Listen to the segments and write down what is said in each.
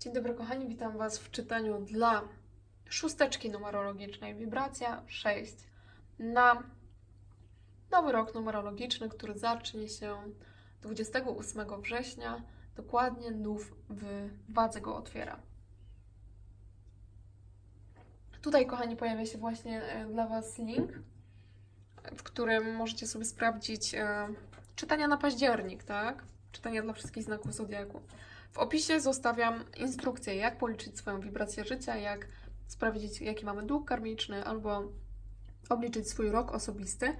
Dzień dobry kochani, witam Was w czytaniu dla szósteczki numerologicznej Wibracja 6 na nowy rok numerologiczny, który zacznie się 28 września. Dokładnie nów w wadze go otwiera. Tutaj, kochani, pojawia się właśnie e, dla Was link, w którym możecie sobie sprawdzić e, czytania na październik, tak? Czytania dla wszystkich znaków zodiaku. W opisie zostawiam instrukcję, jak policzyć swoją wibrację życia, jak sprawdzić, jaki mamy dług karmiczny, albo obliczyć swój rok osobisty.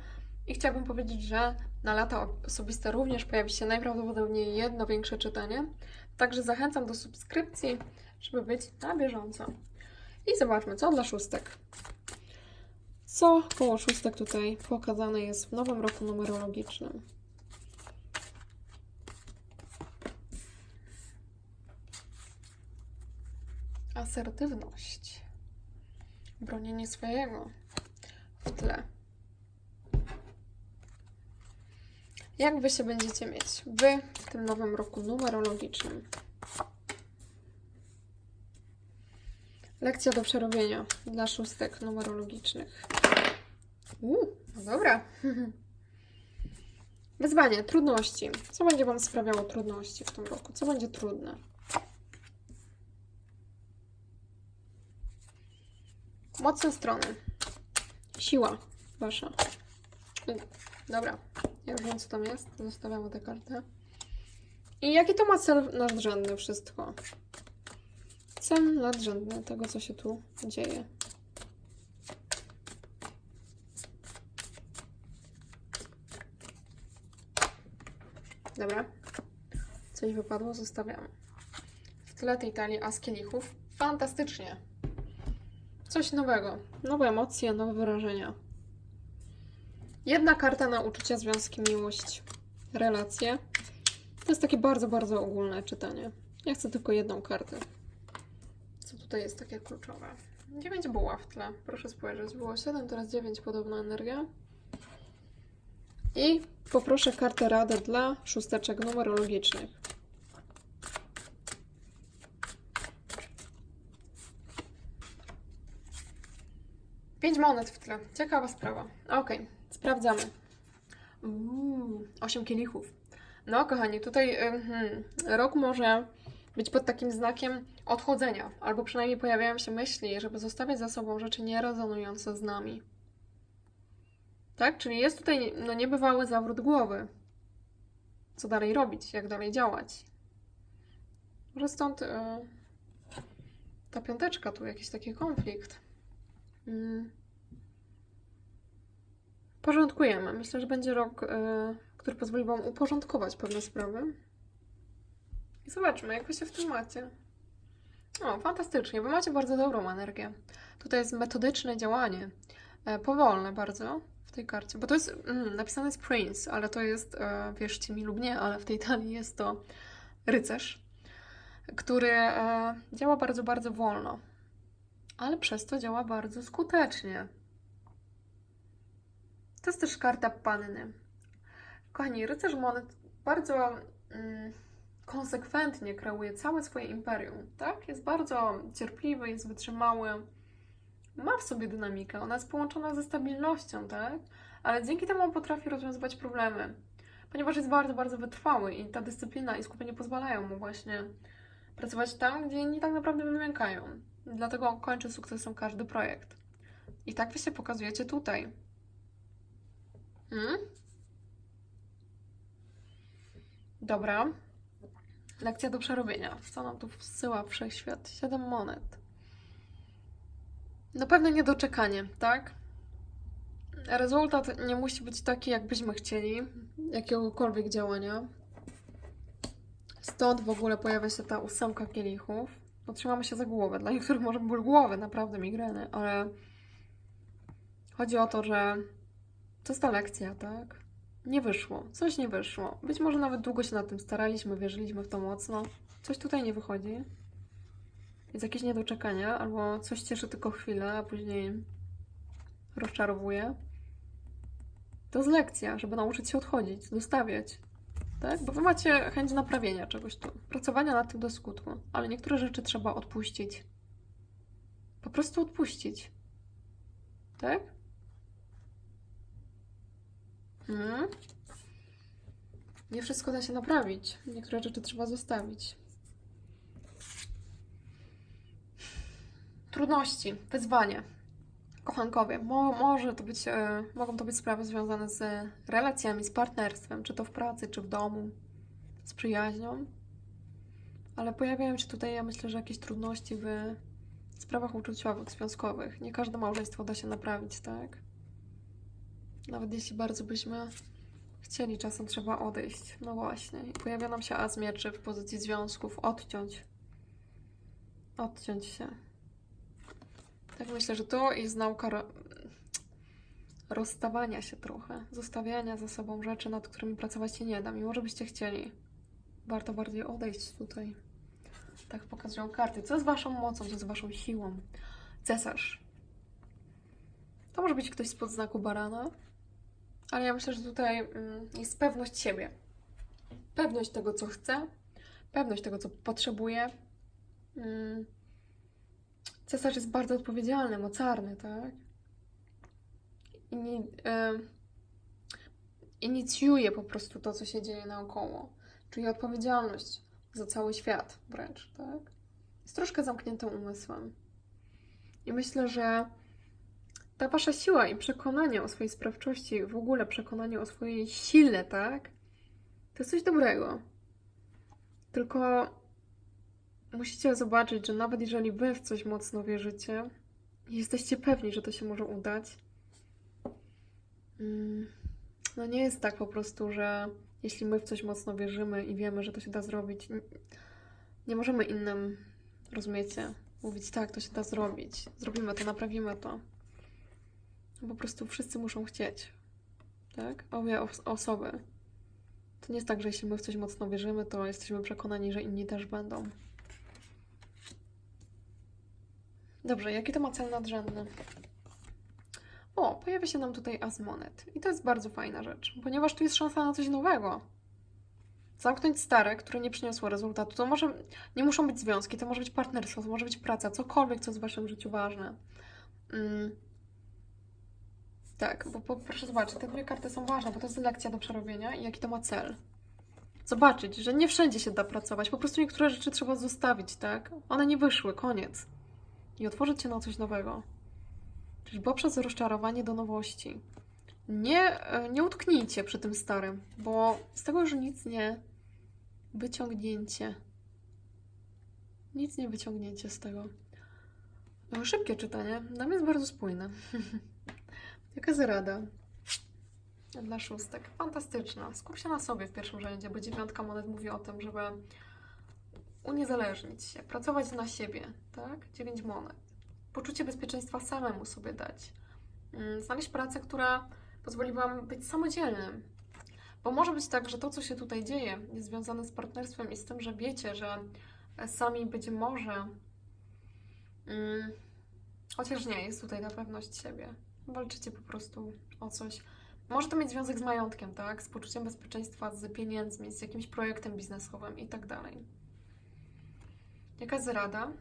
I chciałabym powiedzieć, że na lata osobiste również pojawi się najprawdopodobniej jedno większe czytanie. Także zachęcam do subskrypcji, żeby być na bieżąco. I zobaczmy, co dla szóstek. Co koło szóstek tutaj pokazane jest w nowym roku numerologicznym. Asertywność. Bronienie swojego w tle. Jak wy się będziecie mieć? Wy w tym nowym roku numerologicznym. Lekcja do przerobienia dla szóstek numerologicznych. Uuu, no dobra. Wyzwanie, trudności. Co będzie Wam sprawiało trudności w tym roku? Co będzie trudne? Mocne strony. Siła Wasza. Dobra, ja już wiem co tam jest. Zostawiamy tę kartę. I jaki to ma cel nadrzędny wszystko? Cel nadrzędny tego, co się tu dzieje. Dobra. Coś wypadło, zostawiamy. W tle tej talii as kielichów. Fantastycznie. Coś nowego. Nowe emocje, nowe wyrażenia. Jedna karta na uczucia, związki, miłość, relacje. To jest takie bardzo, bardzo ogólne czytanie. Ja chcę tylko jedną kartę. Co tutaj jest takie kluczowe? 9 buła w tle. Proszę spojrzeć. Było 7, teraz 9, podobna energia. I poproszę kartę radę dla szósteczek numerologicznych. Pięć monet w tle. Ciekawa sprawa. Okej, sprawdzamy. Uuu, osiem kielichów. No, kochani, tutaj mhm, rok może być pod takim znakiem odchodzenia, albo przynajmniej pojawiają się myśli, żeby zostawiać za sobą rzeczy nierezonujące z nami. Tak? Czyli jest tutaj no, niebywały zawrót głowy. Co dalej robić? Jak dalej działać? Może stąd e, ta piąteczka, tu jakiś taki konflikt. Mm. Porządkujemy. Myślę, że będzie rok, e, który pozwoli Wam uporządkować pewne sprawy. I zobaczmy, jak Wy się w tym macie. O, fantastycznie, bo macie bardzo dobrą energię. Tutaj jest metodyczne działanie. E, powolne bardzo w tej karcie, bo to jest mm, napisane jest Prince, ale to jest, e, wierzcie mi lub nie, ale w tej talii jest to rycerz, który działa bardzo, bardzo wolno, ale przez to działa bardzo skutecznie. To jest też karta panny. Kochani, rycerz monet bardzo mm, konsekwentnie kreuje całe swoje imperium, tak? Jest bardzo cierpliwy, jest wytrzymały, ma w sobie dynamikę, ona jest połączona ze stabilnością, tak? Ale dzięki temu on potrafi rozwiązywać problemy, ponieważ jest bardzo, bardzo wytrwały i ta dyscyplina i skupienie pozwalają mu właśnie pracować tam, gdzie inni tak naprawdę wymiękają. Dlatego kończy sukcesem każdy projekt. I tak wy się pokazujecie tutaj. Hmm? Dobra. Lekcja do przerobienia. Co nam tu wsyła wszechświat? Siedem monet. No pewne niedoczekanie, tak? Rezultat nie musi być taki, jakbyśmy chcieli, jakiegokolwiek działania. Stąd w ogóle pojawia się ta ósemka kielichów. Otrzymamy się za głowę. Dla niektórych może ból głowy, naprawdę migreny, ale chodzi o to, że to jest ta lekcja, tak? Nie wyszło, coś nie wyszło. Być może nawet długo się nad tym staraliśmy, wierzyliśmy w to mocno. Coś tutaj nie wychodzi. Jest jakieś niedoczekanie, albo coś cieszy tylko chwilę, a później rozczarowuje. To jest lekcja, żeby nauczyć się odchodzić, zostawiać. Tak? Bo wy macie chęć naprawienia czegoś tu, pracowania nad tym do skutku, ale niektóre rzeczy trzeba odpuścić. Po prostu odpuścić. Tak? Mhm. Nie wszystko da się naprawić. Niektóre rzeczy trzeba zostawić. Trudności, wyzwanie. Kochankowie, mo może to być, e, mogą to być sprawy związane z relacjami, z partnerstwem, czy to w pracy, czy w domu, z przyjaźnią. Ale pojawiają się tutaj, ja myślę, że jakieś trudności w sprawach uczuciowych, związkowych. Nie każde małżeństwo da się naprawić, tak? Nawet jeśli bardzo byśmy chcieli, czasem trzeba odejść. No właśnie. I pojawia nam się as mieczy w pozycji związków. Odciąć. Odciąć się. Tak myślę, że to jest nauka ro... rozstawania się trochę. Zostawiania za sobą rzeczy, nad którymi pracować się nie da. Mimo, że byście chcieli. Warto bardziej odejść tutaj. Tak pokazują karty. Co jest waszą mocą, co jest waszą siłą? Cesarz. To może być ktoś spod znaku barana. Ale ja myślę, że tutaj mm, jest pewność siebie. Pewność tego, co chcę, pewność tego, co potrzebuję. Cesarz jest bardzo odpowiedzialny, mocarny, tak? Ini, e, inicjuje po prostu to, co się dzieje naokoło. Czyli odpowiedzialność za cały świat wręcz, tak? Jest troszkę zamkniętym umysłem. I myślę, że ta wasza siła i przekonanie o swojej sprawczości, w ogóle przekonanie o swojej sile, tak? To jest coś dobrego. Tylko musicie zobaczyć, że nawet jeżeli wy w coś mocno wierzycie jesteście pewni, że to się może udać, mm, no nie jest tak po prostu, że jeśli my w coś mocno wierzymy i wiemy, że to się da zrobić, nie możemy innym, rozumiecie, mówić tak, to się da zrobić, zrobimy to, naprawimy to. Po prostu wszyscy muszą chcieć. Tak? Obie os- osoby. To nie jest tak, że jeśli my w coś mocno wierzymy, to jesteśmy przekonani, że inni też będą. Dobrze, jaki to ma cel nadrzędny? O, pojawia się nam tutaj as monet. I to jest bardzo fajna rzecz, ponieważ tu jest szansa na coś nowego. Zamknąć stare, które nie przyniosło rezultatu. To może nie muszą być związki, to może być partnerstwo, to może być praca, cokolwiek, co jest w waszym życiu ważne. Mm. Tak, bo, bo proszę zobaczyć, te dwie karty są ważne, bo to jest lekcja do przerobienia i jaki to ma cel. Zobaczyć, że nie wszędzie się da pracować, po prostu niektóre rzeczy trzeba zostawić, tak? One nie wyszły, koniec. I otworzyć się na coś nowego. Czyli poprzez rozczarowanie do nowości. Nie, e, nie utknijcie przy tym starym, bo z tego już nic nie wyciągnięcie. Nic nie wyciągnięcie z tego. No, szybkie czytanie, dla jest bardzo spójne. Jaka jest rada? Dla szóstek. Fantastyczna. Skup się na sobie w pierwszym rzędzie, bo dziewiątka monet mówi o tym, żeby uniezależnić się, pracować na siebie, tak? Dziewięć monet. Poczucie bezpieczeństwa samemu sobie dać. Mm, Znaleźć pracę, która pozwoli Wam być samodzielnym. Bo może być tak, że to, co się tutaj dzieje, jest związane z partnerstwem i z tym, że wiecie, że sami być może, mm, chociaż nie, jest tutaj ta pewność siebie. Walczycie po prostu o coś. Może to mieć związek z majątkiem, tak? Z poczuciem bezpieczeństwa, z pieniędzmi, z jakimś projektem biznesowym i tak dalej. Jaka jest rada,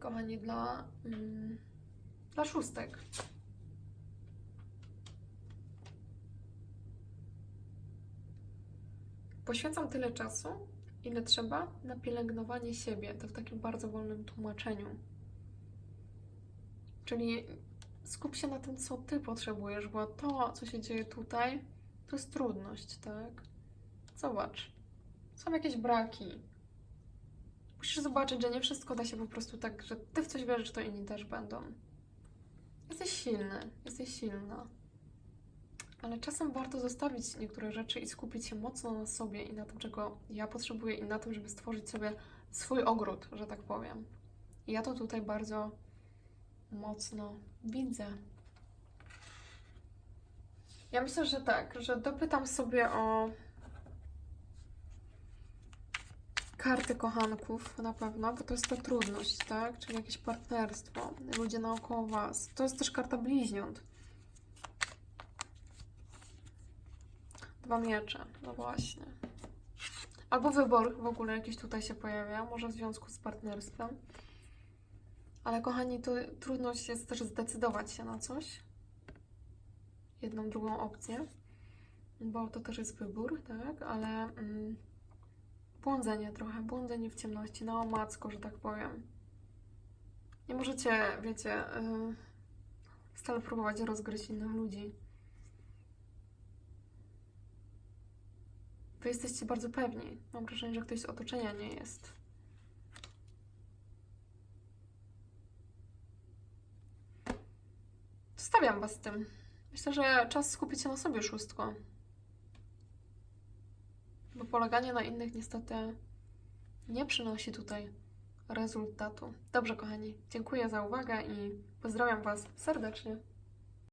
kochani, dla, mm, dla szóstek? Poświęcam tyle czasu, ile trzeba na pielęgnowanie siebie. To w takim bardzo wolnym tłumaczeniu. Czyli skup się na tym, co ty potrzebujesz, bo to, co się dzieje tutaj, to jest trudność, tak? Zobacz. Są jakieś braki. Musisz zobaczyć, że nie wszystko da się po prostu tak, że ty w coś wierzysz, to inni też będą. Jesteś silny, jesteś silna. Ale czasem warto zostawić niektóre rzeczy i skupić się mocno na sobie i na tym, czego ja potrzebuję, i na tym, żeby stworzyć sobie swój ogród, że tak powiem. I ja to tutaj bardzo mocno widzę. Ja myślę, że tak, że dopytam sobie o karty kochanków na pewno, bo to jest ta trudność, tak? Czyli jakieś partnerstwo, ludzie naokoło Was. To jest też karta bliźniąt. Dwa miecze, no właśnie. Albo wybór w ogóle jakiś tutaj się pojawia, może w związku z partnerstwem. Ale kochani, to trudność jest też zdecydować się na coś. Jedną, drugą opcję. Bo to też jest wybór, tak? Ale mm, błądzenie trochę, błądzenie w ciemności, na omacko, że tak powiem. Nie możecie, wiecie, yy, stale próbować rozgryźć innych ludzi. Wy jesteście bardzo pewni. Mam wrażenie, że ktoś z otoczenia nie jest. Zostawiam was z tym. Myślę, że czas skupić się na sobie szóstko. Bo poleganie na innych niestety nie przynosi tutaj rezultatu. Dobrze, kochani, dziękuję za uwagę i pozdrawiam Was serdecznie.